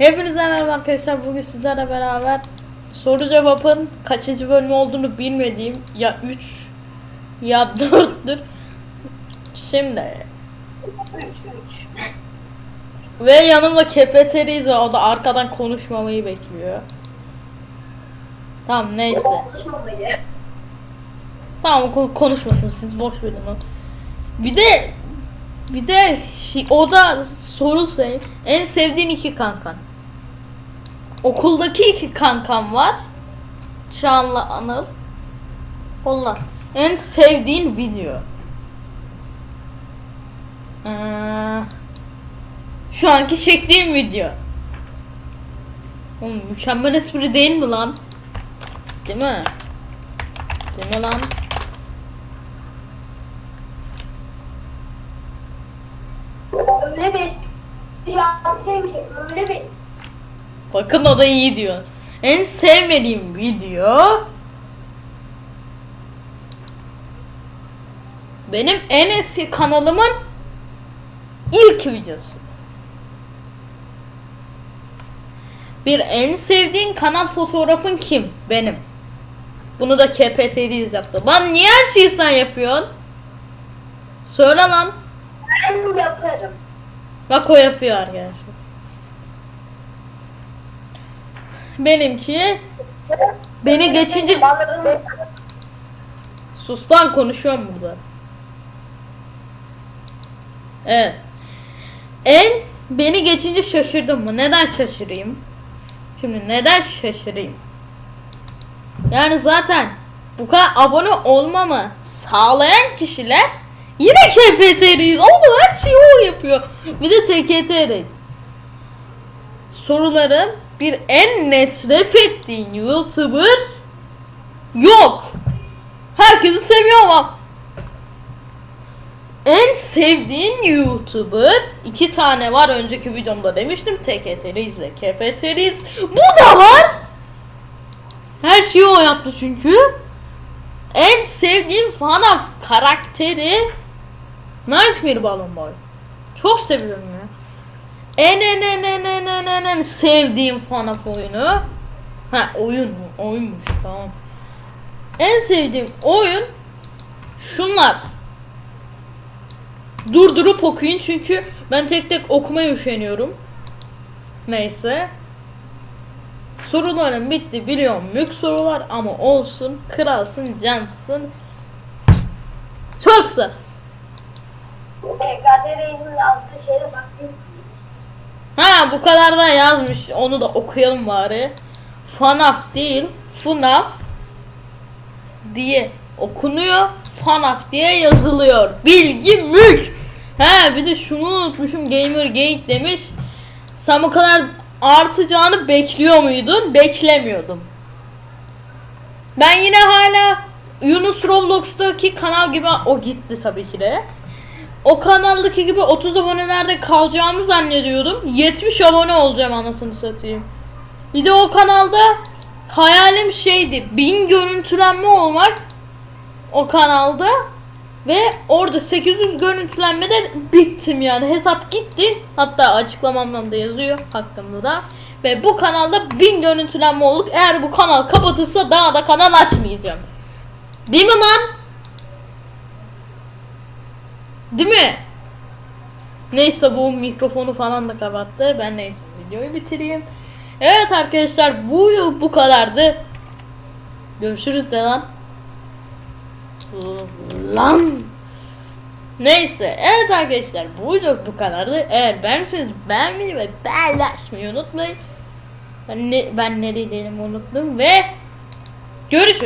Hepinize merhaba arkadaşlar. Bugün sizlerle beraber soru cevabın kaçıncı bölümü olduğunu bilmediğim ya 3 ya 4'tür. Şimdi 3 3. ve yanımda kefeteriyiz ve o da arkadan konuşmamayı bekliyor. Tamam neyse. Tamam konuşmasın siz boş verin onu. Bir de bir de o da soru sayayım. En sevdiğin iki kankan. Okuldaki iki kankam var. Çağan'la Anıl. Onlar. En sevdiğin video. Ee, şu anki çektiğim video. Oğlum mükemmel espri değil mi lan? Değil mi? Değil mi lan? Öyle bir espri öyle bir Bakın o da iyi diyor. En sevmediğim video benim en eski kanalımın ilk videosu. Bir en sevdiğin kanal fotoğrafın kim? Benim. Bunu da KPT'liyiz yaptı. Lan niye her şeyi sen yapıyorsun? Söyle lan. ben yaparım. Bak o yapıyor arkadaşlar. Benimki beni geçince sus lan konuşuyorum burada. Evet. En beni geçince şaşırdım mı? Neden şaşırayım? Şimdi neden şaşırayım? Yani zaten bu kadar abone olmamı sağlayan kişiler yine KPT'liyiz. Oğlum her şeyi o yapıyor. Bir de TKT'liyiz. Sorularım bir en net ref ettiğin YouTuber yok. Herkesi seviyor ama en sevdiğin YouTuber iki tane var önceki videomda demiştim TKT'liyiz ve KPT'liyiz. Bu da var. Her şeyi o yaptı çünkü. En sevdiğim FNAF karakteri Nightmare Balloon Boy. Çok seviyorum ya. En en en en en en en en sevdiğim FNAF oyunu. Ha oyun mu? Oyunmuş tamam. En sevdiğim oyun şunlar. Durdurup okuyun çünkü ben tek tek okumaya üşeniyorum. Neyse. Sorularım bitti biliyorum. Mük sorular ama olsun. Kralsın, cansın. Çoksa. PKT Reis'in yazdığı şeye baktım. Bu kadar da yazmış. Onu da okuyalım bari. FNAF değil. FNAF diye okunuyor. FNAF diye yazılıyor. Bilgi mülk. He bir de şunu unutmuşum. Gamergate demiş. Sen bu kadar artacağını bekliyor muydun? Beklemiyordum. Ben yine hala Yunus Roblox'taki kanal gibi o gitti tabii ki de. O kanaldaki gibi 30 abonelerde kalacağımı zannediyordum. 70 abone olacağım anasını satayım. Bir de o kanalda hayalim şeydi. 1000 görüntülenme olmak o kanalda ve orada 800 görüntülenmede bittim yani. Hesap gitti. Hatta açıklamamda da yazıyor hakkında da. Ve bu kanalda 1000 görüntülenme olduk. Eğer bu kanal kapatırsa daha da kanal açmayacağım. Değil mi lan? Değil mi? Neyse bu mikrofonu falan da kapattı. Ben neyse videoyu bitireyim. Evet arkadaşlar bu bu kadardı. Görüşürüz lan. Lan. Neyse evet arkadaşlar bu video bu kadardı. Eğer beğendiyseniz beğenmeyi ve paylaşmayı unutmayın. Ben ne, ben ne dediğimi unuttum ve görüşürüz.